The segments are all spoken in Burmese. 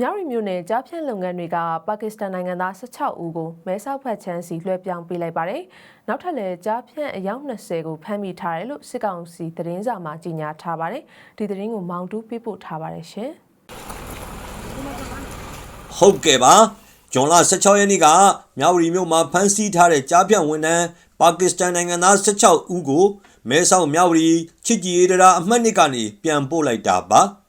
မြောက်ရီမြို့နယ်ကြားဖြန့်လုပ်ငန်းတွေကပါကစ္စတန်နိုင်ငံသား16ဦးကိုမဲဆောက်ဖက်ချမ်းစီလွှဲပြောင်းပေးလိုက်ပါတယ်။နောက်ထပ်လည်းကြားဖြန့်အယောက်20ကိုဖမ်းမိထားတယ်လို့စစ်ကောင်စီသတင်းစာမှာကြေညာထားပါတယ်။ဒီသတင်းကိုမောင်တူးပေးပို့ထားပါတယ်ရှင်။ဟုတ်ကဲ့ပါဂျွန်လ16ရက်နေ့ကမြောက်ရီမြို့မှာဖမ်းဆီးထားတဲ့ကြားပြန့်ဝန်ထမ်းပါကစ္စတန်နိုင်ငံသား16ဦးကိုမဲဆောက်မြောက်ရီချစ်ကြည်ရေးတရာအမှတ်နှစ်ကနေပြန်ပို့လိုက်တာပါ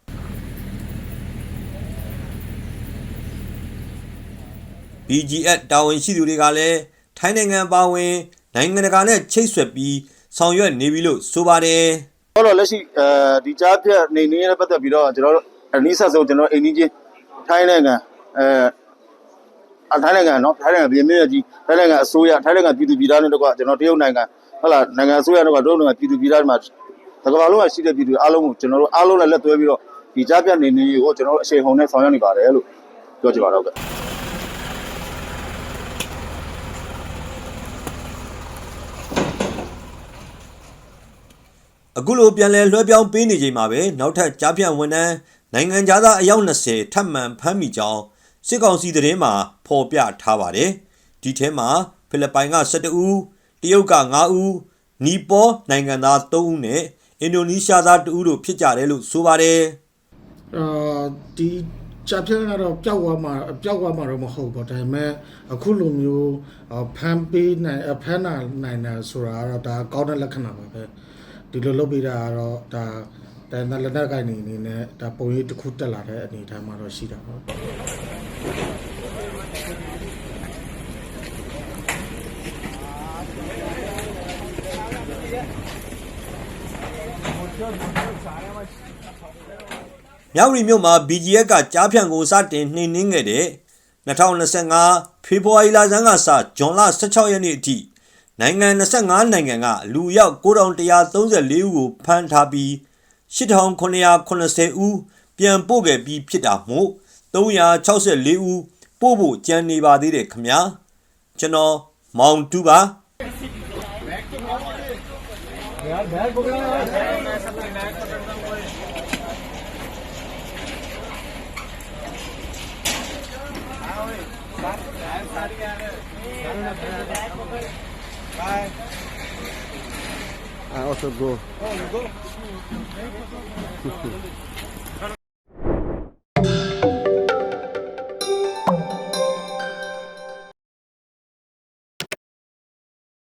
BGF တာဝန်ရှိသူတွေကလည်းထိုင်းနိုင်ငံပါဝင်နိုင်ငံတကာနဲ့ချိတ်ဆက်ပြီးဆောင်ရွက်နေပြီလို့ဆိုပါတယ်။ဟုတ်တော့လက်ရှိအဲဒီကြားဖြတ်နေနေရပတ်သက်ပြီးတော့ကျွန်တော်တို့အနည်းဆက်ဆုံးကျွန်တော်အိန္ဒိချင်းထိုင်းနိုင်ငံအဲအထိုင်းနိုင်ငံနော်ထိုင်းနိုင်ငံပြည်မြင့်ကြီးထိုင်းနိုင်ငံအစိုးရထိုင်းနိုင်ငံပြည်သူပြည်သားတွေတို့ကကျွန်တော်တရုတ်နိုင်ငံဟုတ်လားနိုင်ငံအစိုးရတို့ကတို့နိုင်ငံပြည်သူပြည်သားတွေမှာတကမ္ဘာလုံးကရှိတဲ့ပြည်သူအားလုံးကိုကျွန်တော်တို့အားလုံးနဲ့လက်တွဲပြီးတော့ဒီကြားပြတ်နေနေကိုကျွန်တော်တို့အရှိန်ဟုန်နဲ့ဆောင်ရွက်နေပါတယ်လို့ပြောချင်ပါတော့ဗျာ အခုလိုပြန်လည်လွှဲပြောင်းပေးနေချိန်မှာပဲနောက်ထပ်ကြားပြန့်ဝန်ထမ်းနိုင်ငံသားအယောက်20ထပ်မံဖမ်းမိကြောင်းစစ်ကောင်စီသတင်းမှာဖော်ပြထားပါတယ်။ဒီထဲမှာဖိလစ်ပိုင်က12ဦး၊တရုတ်က9ဦး၊နီပေါနိုင်ငံသား3ဦးနဲ့အင်ဒိုနီးရှားသား2ဦးတို့ဖြစ်ကြတယ်လို့ဆိုပါတယ်အာဒီချာပြင်းကတော့ပျောက်သွားမှာပျောက်သွားမှာတော့မဟုတ်ဘူးဒါပေမဲ့အခုလိုမျိုးအာဖမ်းပေးနိုင်အဖမ်းနာနိုင်တာဆိုတာကတော့ဒါကောင်းတဲ့လက္ခဏာပါပဲ ဒီလိုလုပ်ပေးတာကတော့ဒါဒါနဲ့လက်နက်ကိုင်နေနေနဲ့ဒါပုံရိပ်တစ်ခုတက်လာတဲ့အနေအထားမှာတော့ရှိတာပေါ့။မြောက်ရီမြို့မှာ BGF ကကြားဖြန့်ကိုစတင်နှိမ်နင်းခဲ့တဲ့2025ဖေဖော်ဝါရီလဆန်းကစဇွန်လ16ရက်နေ့အထိ နိုင်ငံ25နိုင်ငံကလူရောက်9134ဦးကိုဖမ်းထားပြီး8980ဦးပြန်ပို့ခဲ့ပြီးဖြစ်တာမို့364ဦးပို့ဖို့ကြံနေပါသေးတယ်ခင်ဗျာကျွန်တော်မောင်တူပါ Bye. I also go. Oh, you go?